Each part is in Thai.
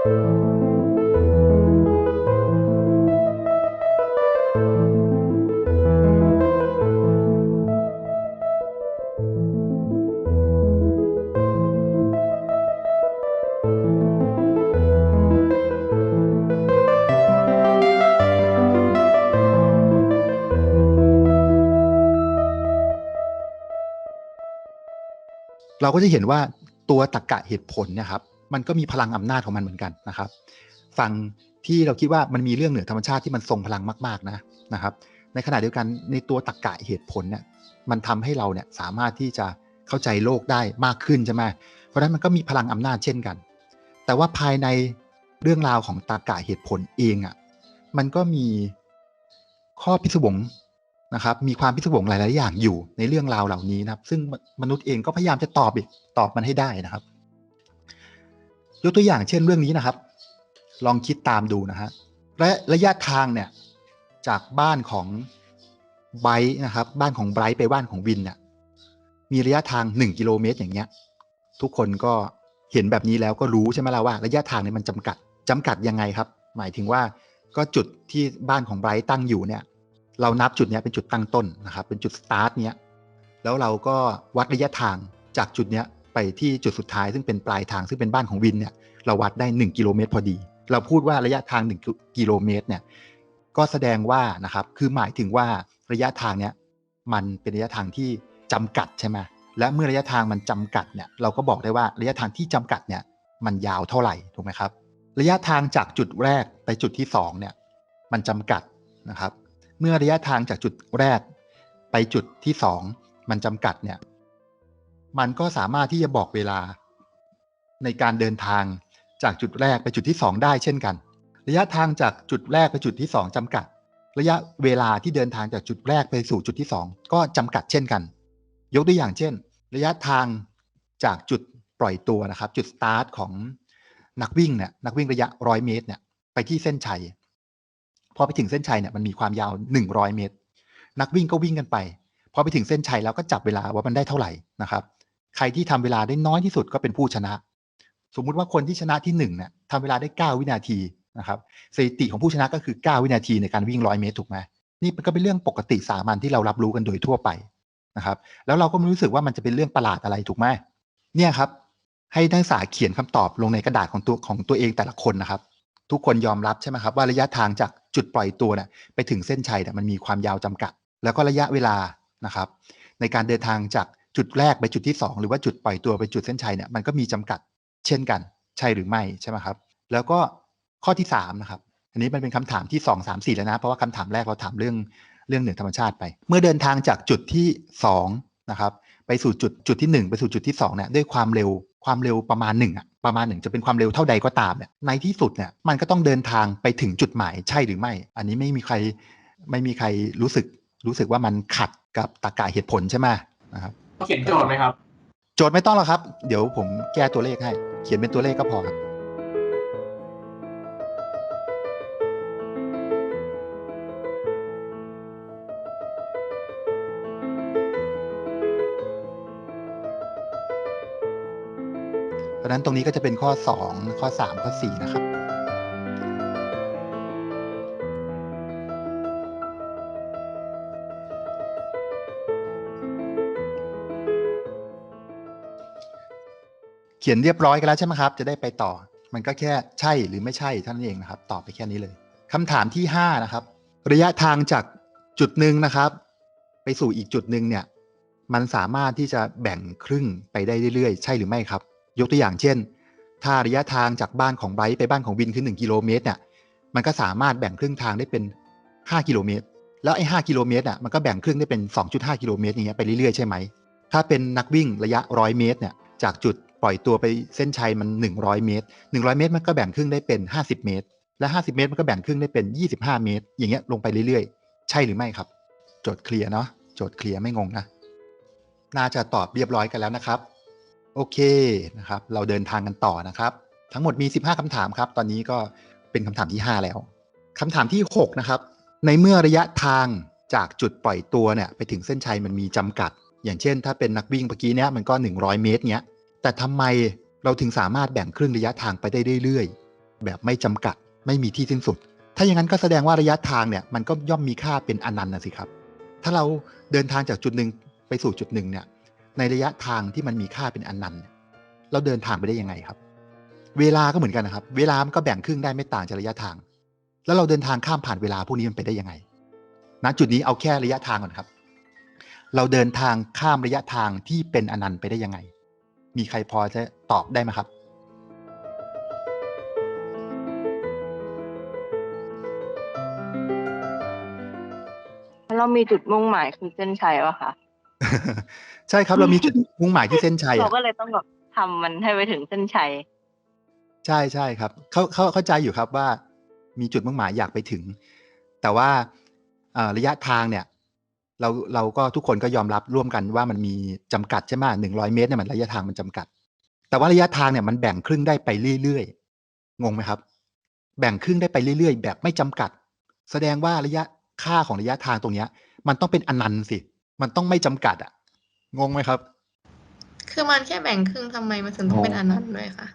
เราก็จะเห็นว่าตัวตรรกะเหตุผลนี่ยครับ มันก็มีพลังอำนาจของมันเหมือนกันนะครับ ฝั่งที่เราคิดว่ามันมีเรื่องเหนือธรรมชาติที่มันทรงพลังมาก ๆนะนะครับ ในขณะเดียวกันในตัวตรรกะเหตุผลเนี่ยมันทำให้เราเนี่ยสามารถที่จะเข้าใจโลกได้มากขึ้นใช่ไหมเพราะฉะนั้นมันก็มีพลังอำนาจเช่นกัน แต่ว่าภายในเรื่องราวของตรรกะเหตุผลเองอะ่ะมันก็มีข้อพิศวงนะครับ มีความพิศวงหลาย ๆ อย่างอยู่ในเรื่องราวเหล่านี้นะครับ ซึ่งมนุษย์เองก็พยายามจะตอบอีกตอบมันให้ได้นะครับ ยกตัวอย่างเช่นเรื่องนี้นะครับ ลองคิดตามดูนะฮะและระยะทางเนี่ยจากบ้านของไบร์นะครับ บ้านของไบร์ไปบ้านของวินเนี่ยมีระยะทางหนึ่งกิโลเมตรอย่างเงี้ย ทุกคนก็เห็นแบบนี้แล้วก็รู้ใช่ไหมล่ะว่า ระยะทางเนี่ยมันจำกัดจำกัดยังไงครับ หมายถึงว่าก็จุดที่บ้านของไบรท์ตั้งอยู่เนี่ย เรานับจุดเนี้ยเป็นจุดตั้งต้นนะครับ เป็นจุดสตาร์ทเนี้ยแล้วเราก็วัดระยะทางจากจุดเนี้ย ที่จุดสุดท้ายซึ่งเป็นปลายทางซึ่งเป็นบ้านของวินเนี่ยเราวัดได้ 1 กิโลเมตรพอดี เราพูดว่าระยะทาง 1 กิโลเมตรเนี่ยก็แสดงว่านะครับคือหมายถึงว่าระยะทางเนี้ยมันเป็นระยะทางที่จำกัดใช่ไหมและเมื่อระยะทางมันจำกัดเนี่ยเราก็บอกได้ว่าระยะทางที่จำกัดเนี่ยมันยาวเท่าไหร่ถูกไหมครับระยะทางจากจุดแรกไปจุดที่2เนี่ยมันจำกัดนะครับ เมื่อระยะทางจากจุดแรกไปจุดที่ 2 มันจำกัดเนี่ย มันก็สามารถที่จะบอกเวลา ในการเดินทางจากจุดแรกไปจุดที่ 2 ได้เช่นกัน ระยะทางจากจุดแรกไปจุดที่ 2จำกัด ระยะเวลาที่เดินทางจากจุดแรกไปสู่จุดที่ 2 ก็จำกัดเช่นกัน ยกตัวอย่างเช่น ระยะทางจากจุดปล่อยตัวนะครับ จุดสตาร์ทของนักวิ่งเนี่ยนักวิ่งระยะร้อยเมตรเนี่ยไปที่เส้นชัยพอไปถึงเส้นชัยเนี่ยมันมีความยาว 100 เมตร นักวิ่งก็วิ่งกันไปพอไปถึงเส้นชัยแล้วก็จับเวลาว่ามันได้เท่าไหร่นะครับ ใครที่ทำเวลาได้น้อยที่สุดก็เป็นผู้ชนะ สมมุติว่าคนที่ชนะที่1เนี่ยทำเวลาได้ 9 วินาทีนะครับสถิติของผู้ชนะก็คือ 9 วินาทีในการวิ่ง100เมตรถูกไหมนี่ก็เป็นเรื่องปกติสามัญที่เรารับรู้กันโดยทั่วไปนะครับ แล้วเราก็ไม่รู้สึกว่ามันจะเป็นเรื่องประหลาดอะไรถูกไหมเนี่ยครับ ให้นักศึกษาเขียนคำตอบลงในกระดาษของตัวของตัวเองแต่ละคนนะครับ ทุกคนยอมรับใช่ไหมครับว่าระยะทางจากจุดปล่อยตัวเนี่ยไปถึงเส้นชัยเนี่ยมันมีความยาวจำกัด แล้วก็ระยะเวลานะครับ ในการเดินทางจาก จุดแรกไปจุดที่ 2 หรือว่าจุดปล่อยตัวไปจุดเส้นชัยเนี่ยมันก็มีจำกัดเช่นกัน ใช่หรือไม่ใช่ไหมครับ แล้วก็ข้อที่3นะครับอันนี้มันเป็นคำถามที่ 2 3 4 แล้วนะ เพราะว่าคำถามแรกเราถามเรื่องเรื่องเหนือธรรมชาติไป เมื่อเดินทางจากจุดที่2นะครับไปสู่จุดจุดที่ 1 ไปสู่จุดที่2เนี่ยด้วยความเร็วความเร็วประมาณ1อะประมาณ1จะเป็นความเร็วเท่าใดก็ตามเนี่ยในที่สุดเนี่ยมันก็ต้องเดินทางไปถึงจุดหมายใช่หรือไม่ อันนี้ไม่มีใครไม่มีใครรู้สึกรู้สึกว่ามันขัดกับตรรกะเหตุผลใช่ไหมนะครับ เขียนโจทย์ไหมครับ โจทย์ไม่ต้องหรอกครับ เดี๋ยวผมแก้ตัวเลขให้ เขียนเป็นตัวเลขก็พอครับเพราะฉะนั้นตรงนี้ก็จะเป็นข้อ 2 ข้อ 3 ข้อ 4 นะครับ เขียนเรียบร้อยกันแล้วใช่ไหมครับ จะได้ไปต่อ มันก็แค่ใช่หรือไม่ใช่เท่านั้นเองนะครับ ตอบไปแค่นี้เลยคำถามที่ 5 นะครับ ระยะทางจากจุดหนึ่งนะครับ ไปสู่อีกจุดหนึ่งเนี่ย มันสามารถที่จะแบ่งครึ่งไปได้เรื่อยๆ ใช่หรือไม่ครับ ยกตัวอย่างเช่น ถ้าระยะทางจากบ้านของไบรท์ไปบ้านของวินคือ1กิโลเมตรเนี่ย มันก็สามารถแบ่งครึ่งทางได้เป็น 5 กิโลเมตร แล้วไอ้5กิโลเมตรอะ มันก็แบ่งครึ่งได้เป็น 2.5 กิโลเมตรอย่างเงี้ยไปเรื่อยๆ ใช่ไหม ถ้าเป็นนักวิ่งระยะ 100 เมตรเนี่ย จากจุด ปล่อยตัวไปเส้นชัยมัน 100 เมตร 100 เมตรมันก็แบ่งครึ่งได้เป็น 50 เมตร และ 50 เมตรมันก็แบ่งครึ่งได้เป็น 25 เมตร อย่างเงี้ยลงไปเรื่อยๆ ใช่หรือไม่ครับ โจทย์เคลียร์เนาะโจทย์เคลียร์ไม่งงนะน่าจะตอบเรียบร้อยกันแล้วนะครับ โอเคนะครับ เราเดินทางกันต่อนะครับ ทั้งหมดมี 15คำถามครับ ตอนนี้ก็เป็นคำถามที่ 5 แล้วคำถามที่ 6 นะครับ ในเมื่อระยะทางจากจุดปล่อยตัวเนี่ยไปถึงเส้นชัยมันมีจำกัด อย่างเช่น ถ้าเป็นนักวิ่งเมื่อกี้เนี้ยมันก็ 100 เมตรเนี้ย แต่ทำไมเราถึงสามารถแบ่งครึ่งระยะทางไปได้เรื่อยๆ แบบไม่จำกัดไม่มีที่สิ้นสุด ถ้าอย่างนั้นก็แสดงว่าระยะทางเนี่ยมันก็ย่อมมีค่าเป็นอนันต์นะสิครับ ถ้าเราเดินทางจากจุดหนึ่งไปสู่จุดหนึ่งเนี่ยในระยะทางที่มันมีค่าเป็นอนันต์เนี่ยเราเดินทางไปได้ยังไงครับ เวลาก็เหมือนกันนะครับ เวลามันก็แบ่งครึ่งได้ไม่ต่างจากระยะทาง แล้วเราเดินทางข้ามผ่านเวลาพวกนี้มันไปได้ยังไงณจุดนี้เอาแค่ระยะทางก่อนครับ เราเดินทางข้ามระยะทางที่เป็นอนันต์ไปได้ยังไง มีใครพอจะตอบได้ไหมครับ เรามีจุดมุ่งหมายคือเส้นชัยวะคะใช่ครับเรามีจุดมุ่งหมายที่เส้นชัยเราอะก็เลยต้องแบบทำมันให้ไปถึงเส้นชัย ใช่ใช่ครับเขาเขาเข้าใจอยู่ครับว่า มีจุดมุ่งหมายอยากไปถึง แต่ว่าเอ่อระยะทางเนี่ย เราเราก็ทุกคนก็ยอมรับร่วมกันว่ามันมีจำกัดใช่ไหมหนึ่งร้อยเมตรเนี่ยมันระยะทางมันจำกัด แต่ว่าระยะทางเนี่ยมันแบ่งครึ่งได้ไปเรื่อยๆงงไหมครับ แบ่งครึ่งได้ไปเรื่อยๆ แบบไม่จำกัด แสดงว่าระยะค่าของระยะทางตรงเนี้ย มันต้องเป็นอนันต์สิ มันต้องไม่จำกัดอะงงไหมครับ คือมันแค่แบ่งครึ่งทำไมมันถึงต้องเป็นอนันต์ด้วยคะ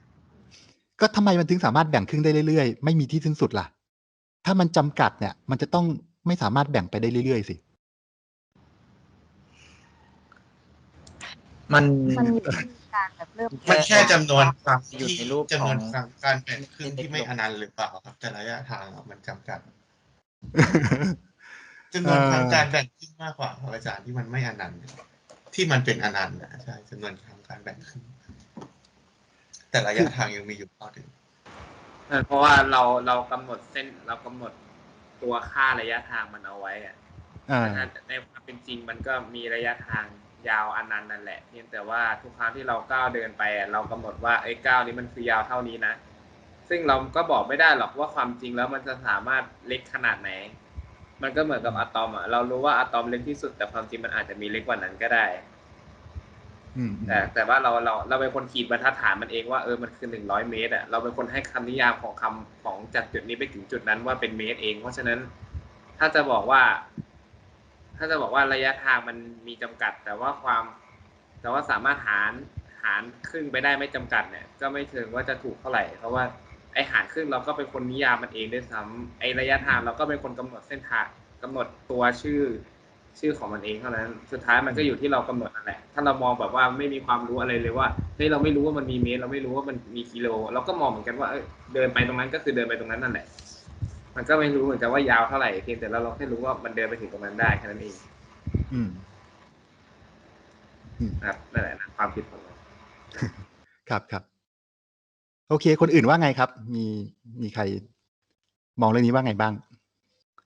ก็ทำไมมันถึงสามารถแบ่งครึ่งได้เรื่อยๆ ไม่มีที่สิ้นสุดล่ะ ถ้ามันจำกัดเนี่ย มันจะต้องไม่สามารถแบ่งไปได้เรื่อยๆสิ มันมันมีการแบบเริ่มมันแค่จำนวนครั้งอยู่ที่ในรูปจำนวนของ ครั้งการแบ่งครึ่งที่ไม่อนันต์หรือเปล่าครับ แต่ระยะทางอะมันจำกัดจำนวนครั้งเออการแบ่งครึ่งมากกว่าครับอาจารย์ที่มันไม่อนันต์ที่มันเป็นอนันต์นะใช่จำนวนครั้งการแบ่งครึ่งแต่ระยะทางยังมีอยู่เท่าเดิมเออเพราะว่าเราเรากำหนดเส้นเรากำหนดตัวค่าระยะทางมันเอาไว้อะอ่า แต่ถ้าในความเป็นจริงมันก็มีระยะทาง ยาวอันนั้นนั่นแหละเพียงแต่ว่าทุกครั้งที่เราก้าวเดินไปอะเรากำหนดว่าไอ้ก้าวนี้มันคือยาวเท่านี้นะ ซึ่งเราก็บอกไม่ได้หรอกว่าความจริงแล้วมันจะสามารถเล็กขนาดไหน มันก็เหมือนกับอะตอมอะเรารู้ว่าอะตอมเล็กที่สุด แต่ความจริงมันอาจจะมีเล็กกว่านั้นก็ได้อืมแต่แต่ว่าเราเราเราเป็นคนขีดบรรทัดฐานมันเองว่าเออมันคือหนึ่งร้อยเมตรอะเราเป็นคนให้คำนิยามของคำของจากจุดนี้ไปถึงจุดนั้นว่าเป็นเมตรเอง เพราะฉะนั้นถ้าจะบอกว่า ถ้าจะบอกว่าระยะทางมันมีจำกัด แต่ว่าความแต่ว่าสามารถหารหารครึ่งไปได้ไม่จำกัดเนี่ย ก็ไม่เชิงว่าจะถูกเท่าไหร่ เพราะว่าไอหารครึ่งเราก็เป็นคนนิยามมันเองด้วยซ้ำไอระยะทางเราก็เป็นคนกำหนดเส้นทางกำหนดตัวชื่อชื่อของมันเองเท่านั้น สุดท้ายมันก็อยู่ที่เรากำหนดนั่นแหละ ถ้าเรามองแบบว่าไม่มีความรู้อะไรเลยว่าเฮ้ยเราไม่รู้ว่ามันมีเมตร เราไม่รู้ว่ามันมีกิโล เราก็มองเหมือนกันว่าเดินไปตรงนั้นก็คือเดินไปตรงนั้นนั่นแหละ มันก็ไม่รู้เหมือนกันว่ายาวเท่าไหร่เพียงแต่เราเราแค่รู้ว่ามันเดินไปถึงตรงนั้นได้แค่นั้นเองอืมนะครับนั่นแหละนะความคิดของเราครับครับโอเค คนอื่นว่าไงครับ มีมีใคร มองเรื่องนี้ว่าไงบ้าง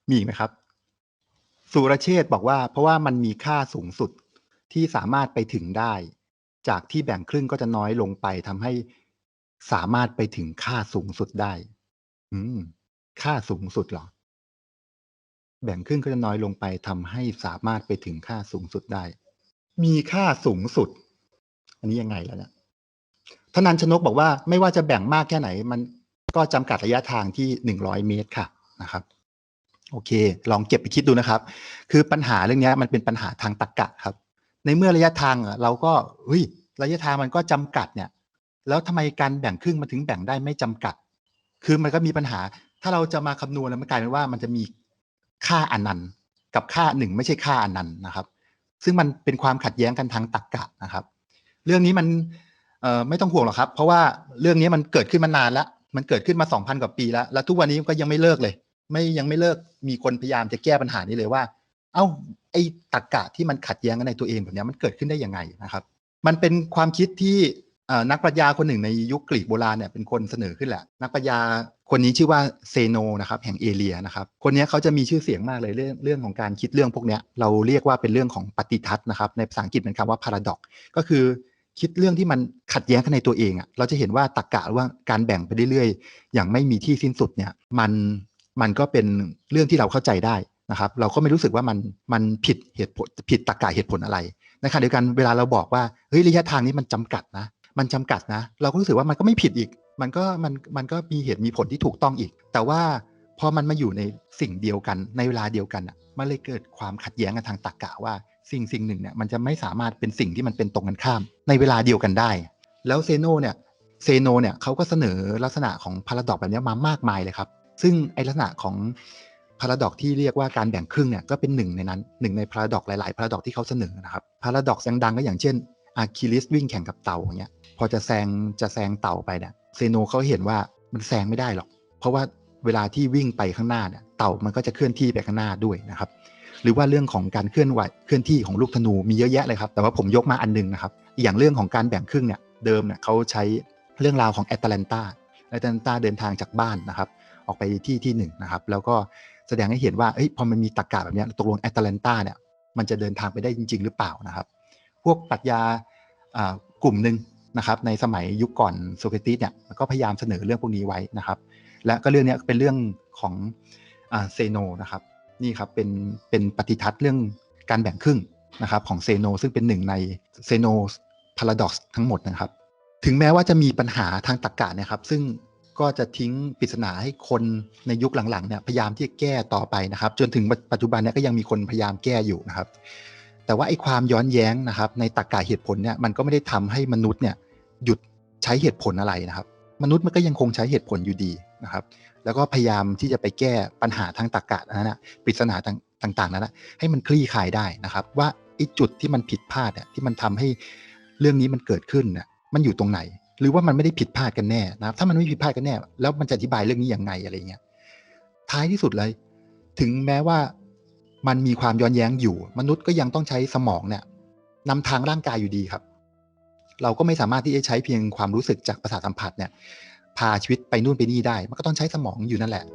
มีอีกไหมครับ สุรเชษฐ์บอกว่า เพราะว่ามันมีค่าสูงสุดที่สามารถไปถึงได้ จากที่แบ่งครึ่งก็จะน้อยลงไปทำให้สามารถไปถึงค่าสูงสุดได้ อืม ค่าสูงสุดเหรอ แบ่งครึ่งก็จะน้อยลงไปทำให้สามารถไปถึงค่าสูงสุดได้ มีค่าสูงสุด อันนี้ยังไงแล้วเนี่ยธนันชนกบอกว่าไม่ว่าจะแบ่งมากแค่ไหน มันก็จำกัดระยะทางที่หนึ่งร้อยเมตรค่ะนะครับ โอเค ลองเก็บไปคิดดูนะครับ คือปัญหาเรื่องนี้มันเป็นปัญหาทางตรรกะครับ ในเมื่อระยะทางอะเราก็เฮ้ยระยะทางมันก็จำกัดเนี่ย แล้วทำไมการแบ่งครึ่งมันถึงแบ่งได้ไม่จำกัด คือมันก็มีปัญหา ถ้าเราจะมาคำนวณแล้วมันกลายเป็นว่ามันจะมีค่าอนันต์กับค่าหนึ่งไม่ใช่ค่าอนันต์นะครับ ซึ่งมันเป็นความขัดแย้งกันทางตรรกะนะครับ เรื่องนี้มันไม่ต้องห่วงหรอกครับ เพราะว่าเรื่องนี้มันเกิดขึ้นมานานแล้ว มันเกิดขึ้นมาสองพันกว่าปีแล้ว แล้วทุกวันนี้ก็ยังไม่เลิกเลย ไม่ยังไม่เลิก มีคนพยายามจะแก้ปัญหานี้เลยว่า เอ้า ไอ้ตรรกะที่มันขัดแย้งกันในตัวเองแบบนี้มันเกิดขึ้นได้ยังไงนะครับ มันเป็นความคิดที่ นักปรัชญาคนหนึ่งในยุคกรีกโบราณเนี่ยเป็นคนเสนอขึ้นแหละ นักปรัชญาคนนี้ชื่อว่าเซโนนะครับแห่งเอเลียนะครับคนนี้เขาจะมีชื่อเสียงมากเลยเรื่องเรื่องของการคิดเรื่องพวกนี้เราเรียกว่าเป็นเรื่องของปฏิทัศน์นะครับในภาษาอังกฤษเป็นคำว่า paradox ก็คือคิดเรื่องที่มันขัดแย้งกันในตัวเองอะ่ะเราจะเห็นว่าตรรกะว่าการแบ่งไปเรื่อยๆ อย่างไม่มีที่สิ้นสุดเนี่ยมันมันก็เป็นเรื่องที่เราเข้าใจได้นะครับเราก็ไม่รู้สึกว่ามันมันผิดเหตุผลผิดตรรกะเหตุผลอะไรในขณะเดียวกันเวลาเราบอกว่าเฮ้ยระยะทางนี้มันจำกัดนะ มันจำกัดนะ เราก็รู้สึกว่ามันก็ไม่ผิดอีก มันก็มันมันก็มีเหตุมีผลที่ถูกต้องอีก แต่ว่าพอมันมาอยู่ในสิ่งเดียวกันในเวลาเดียวกันอะมันเลยเกิดความขัดแย้งกันทางตรรกะว่าสิ่งสิ่งหนึ่งเนี่ยมันจะไม่สามารถเป็นสิ่งที่มันเป็นตรงกันข้าม ในเวลาเดียวกันได้ แล้วเซโนเนี่ยเซโนเนี่ยเขาก็เสนอลักษณะของพาราดอกแบบนี้มามากมายเลยครับ ซึ่งไอลักษณะของพาราดอกที่เรียกว่าการแบ่งครึ่งเนี่ยก็เป็นหนึ่งในนั้นหนึ่งในพาราดอกหลาย ๆ พาราดอกที่เขาเสนอนะครับพาราดอกดังๆก็อย่างเช่นอะคิลิสวิ่งแข่งกับเต่าอย่างเงี้ย พอจะแซงจะแซงเต่าไปเนี่ยเซโนเขาเห็นว่ามันแซงไม่ได้หรอก เพราะว่าเวลาที่วิ่งไปข้างหน้าเนี่ยเต่ามันก็จะเคลื่อนที่ไปข้างหน้าด้วยนะครับหรือว่าเรื่องของการเคลื่อนไหวเคลื่อนที่ของลูกธนูมีเยอะแยะเลยครับ แต่ว่าผมยกมาอันหนึงนะครับ อย่างเรื่องของการแบ่งครึ่งเนี่ยเดิมเนี่ยเขาใช้เรื่องราวของแอตแลนตาแอตแลนตาเดินทางจากบ้านนะครับ ออกไปที่ที่หนึ่งนะครับ แล้วก็แสดงให้เห็นว่าเอ้ยพอมันมีตรรกะแบบนี้ตกลงแอตแลนตาเนี่ยมันจะเดินทางไปได้จริง ๆ หรือเปล่านะครับ พวกปรัชญากลุ่มหนึ่ง นะครับในสมัยยุคก่อนโซเครติสเนี่ยก็พยายามเสนอเรื่องพวกนี้ไว้นะครับ และก็เรื่องนี้เป็นเรื่องของเซโนนะครับนี่ครับเป็นเป็นปฏิทัศน์เรื่องการแบ่งครึ่งนะครับของเซโนซึ่งเป็นหนึ่งในเซโนพาราดอกซ์ทั้งหมดนะครับ ถึงแม้ว่าจะมีปัญหาทางตรรกะเนะครับ ซึ่งก็จะทิ้งปริศนาให้คนในยุคหลังๆเนี่ยพยายามที่จะแก้ต่อไปนะครับ จนถึงปัจจุบันเนี่ยก็ยังมีคนพยายามแก้อยู่นะครับ แต่ว่าไอ้ความย้อนแย้งนะครับ ในตรรกะเหตุผลเนี่ยมันก็ไม่ได้ทำให้มนุษย์เนี่ยหยุดใช้เหตุผลอะไรนะครับ มนุษย์มันก็ยังคงใช้เหตุผลอยู่ดีนะครับ แล้วก็พยายามที่จะไปแก้ปัญหาทางตรรกะนั้นนะปริศนาต่างๆนั้นนะให้มันคลี่คลายได้นะครับ ว่าไอ้จุดที่มันผิดพลาดเนี่ยที่มันทำให้เรื่องนี้มันเกิดขึ้นเนี่ยมันอยู่ตรงไหน หรือว่ามันไม่ได้ผิดพลาดกันแน่นะครับ ถ้ามันไม่ผิดพลาดกันแน่ แล้วมันจะอธิบายเรื่องนี้ยังไงอะไรเงี้ยท้ายที่สุดเลย ถึงแม้ว่า มันมีความย้อนแย้งอยู่ มนุษย์ก็ยังต้องใช้สมองเนี่ยนำทางร่างกายอยู่ดีครับ เราก็ไม่สามารถที่จะใช้เพียงความรู้สึกจากประสาทสัมผัสเนี่ย พาชีวิตไปนู่นไปนี่ได้ มันก็ต้องใช้สมองอยู่นั่นแหละ